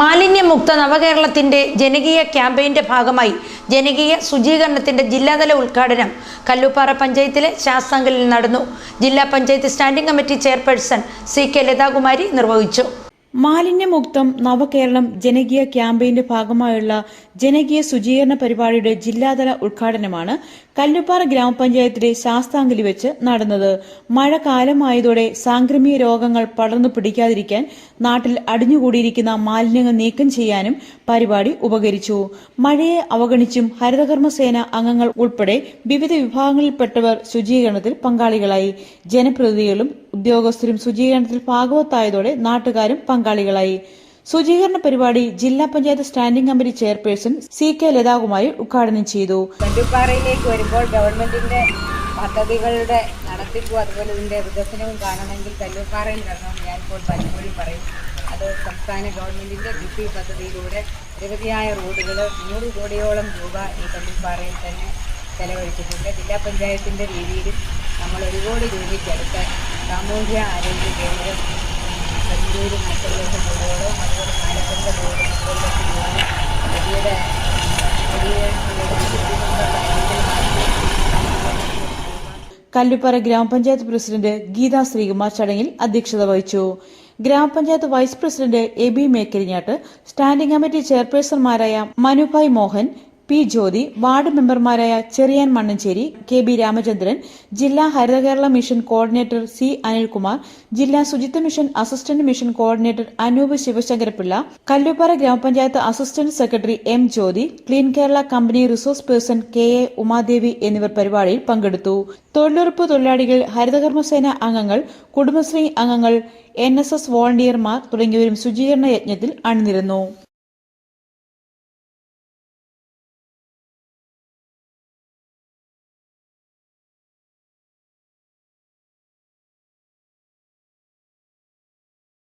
മാലിന്യമുക്ത നവകേരളത്തിന്റെ ജനകീയ ക്യാമ്പയിന്റെ ഭാഗമായി ജനകീയ ശുചീകരണത്തിന്റെ ജില്ലാതല ഉദ്ഘാടനം കല്ലുപ്പാറ പഞ്ചായത്തിലെ ശാസ്താങ്കലിൽ നടന്നു. ജില്ലാ panchayat standing committee chairperson C K Latakumari നിർവഹിച്ചു. മാലിന്യമുക്തം നവകേരളം ജനകീയ ക്യാമ്പയിന്റെ ഭാഗമായുള്ള ജനകീയ ശുചീകരണ പരിപാടിയുടെ ജില്ലാതല ഉദ്ഘാടനമാണ് കല്ലുപ്പാറ ഗ്രാമപഞ്ചായത്തിലെ ശാസ്താങ്കലി വെച്ച് നടന്നത്. മഴക്കാലമായതോടെ സാംക്രമിക രോഗങ്ങൾ പടർന്നു പിടിക്കാതിരിക്കാൻ നാട്ടിൽ അടിഞ്ഞുകൂടിയിരിക്കുന്ന മാലിന്യങ്ങൾ നീക്കം ചെയ്യാനും പരിപാടി ഉപകരിച്ചു. മഴയെ അവഗണിച്ചും ഹരിതകർമ്മസേന അംഗങ്ങൾ ഉൾപ്പെടെ വിവിധ വിഭാഗങ്ങളിൽപ്പെട്ടവർ ശുചീകരണത്തിൽ പങ്കാളികളായി. ജനപ്രതിനിധികളും ഉദ്യോഗസ്ഥരും ശുചീകരണത്തിൽ ഭാഗവത്തായതോടെ നാട്ടുകാരും പങ്കാളികളായി. ശുചീകരണ പരിപാടി ജില്ലാ panchayat standing committee chairperson C K Latakumari ഉദ്ഘാടനം ചെയ്തു. വരുമ്പോൾ ഗവൺമെന്റിന്റെ പദ്ധതികളുടെ നടത്തിപ്പും അതുപോലെ ഇതിന്റെ വികസനവും കാണണമെങ്കിൽ കല്ലുപ്പാറയിൽ വരണം ഇപ്പോൾ പലപ്പോഴും പറയും. അത് സംസ്ഥാന ഗവൺമെന്റിന്റെ കിഫി പദ്ധതിയിലൂടെ നിരവധിയായ റോഡുകൾ നൂറ് കോടിയോളം രൂപ ഈ കല്ലുപ്പാറയിൽ തന്നെ ചെലവഴിച്ചിട്ടുണ്ട്. ജില്ലാ പഞ്ചായത്തിന്റെ രീതിയിൽ നമ്മൾ ഒരു കോടി രൂപയ്ക്ക് അടുത്ത സാമൂഹ്യ ആരോഗ്യ കേന്ദ്രം കല്ലൂര് മറ്റുള്ളവരുടെ ബോർഡും അതുപോലെ പാലക്കന്റെ ബോർഡും വലിയുടെ കല്ലുപ്പാറ ഗ്രാമപഞ്ചായത്ത് പ്രസിഡന്റ് ഗീതാ ശ്രീകുമാർ ചടങ്ങിൽ അധ്യക്ഷത വഹിച്ചു. Gramapanchayat vice president Abi Mekkarinjattu standing committee ചെയർപേഴ്സൺമാരായ Manubhai Mohan P Jyothi ward മെമ്പർമാരായ ചെറിയാൻ മണ്ണഞ്ചേരി കെ ബി രാമചന്ദ്രൻ ജില്ലാ Harithakerala mission coordinator C Anilkumar ജില്ലാ ശുചിത്വ mission assistant mission coordinator Anoop Sivasankarapillai Kalluppara gramapanchayat assistant secretary M Jyothi clean Kerala company resource person K A Umadevi എന്നിവർ പരിപാടിയിൽ പങ്കെടുത്തു. തൊഴിലുറപ്പ് തൊഴിലാളികൾ ഹരിതകർമ്മസേന അംഗങ്ങൾ കുടുംബശ്രീ അംഗങ്ങൾ എൻ എസ് എസ് വോളണ്ടിയർമാർ തുടങ്ങിയവരും ശുചീകരണ യജ്ഞത്തിൽ അണിനിരന്നു.